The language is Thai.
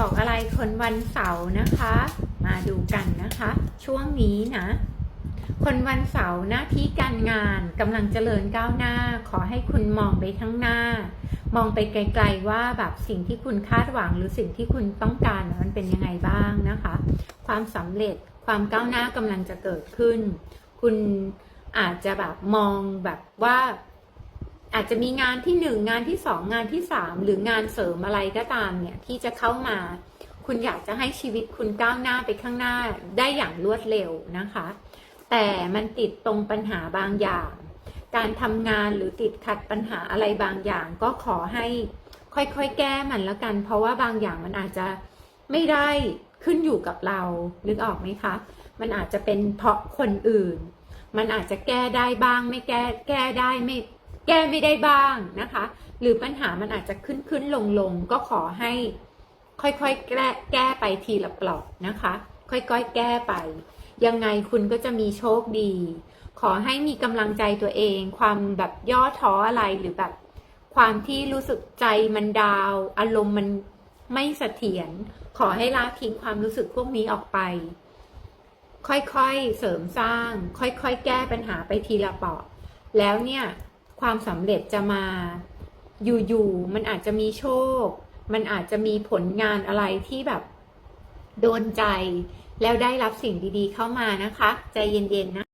บอกอะไรคนวันเสาร์นะคะ มาดูกันนะคะ ช่วงนี้นะคนวันเสาร์หน้าที่การงานกำลังเจริญก้าวหน้า ขอให้คุณมองไปข้างหน้า มองไปไกลๆว่าแบบสิ่งที่คุณคาดหวังหรือสิ่งที่คุณต้องการมันเป็นยังไงบ้างนะคะ ความสำเร็จความก้าวหน้ากำลังจะเกิดขึ้น คุณอาจจะแบบมองแบบว่า อาจจะมีงานที่หนึ่งงานที่สองงานที่สามหรืองานเสริมอะไรก็ตามเนี่ยที่จะเข้ามา คุณอยากจะให้ชีวิตคุณก้าวหน้าไปข้างหน้าได้อย่างรวดเร็วนะคะ แต่มันติดตรงปัญหาบางอย่าง การทำงานหรือติดขัดปัญหาอะไรบางอย่าง ก็ขอให้ค่อยๆแก้มันแล้วกัน เพราะว่าบางอย่างมันอาจจะไม่ได้ขึ้นอยู่กับเรานึกออกไหมคะ มันอาจจะเป็นเพราะคนอื่น มันอาจจะแก้ได้บ้างไม่แก้แก้ได้ไม่ แก้ไม่ได้บ้างนะคะ หรือปัญหามันอาจจะขึ้นขึ้นลงลงก็ขอให้ค่อยๆแก้แก้ไปทีละเปลอกนะคะ ค่อยๆแก้ไป ยังไงคุณก็จะมีโชคดี ขอให้มีกำลังใจตัวเอง ความแบบย่อท้ออะไรหรือแบบความที่รู้สึกใจมันดาว อารมณ์มันไม่เสถียรขอให้ละทิ้งความรู้สึกพวกนี้ออกไป ค่อยๆเสริมสร้าง ค่อยๆแก้ปัญหาไปทีละเปาะแล้วเนี่ย ความสำเร็จจะมาอยู่ๆมันอาจจะมีโชค มันอาจจะมีผลงานอะไรที่แบบโดนใจ แล้วได้รับสิ่งดีๆเข้ามานะคะ ใจเย็นๆนะ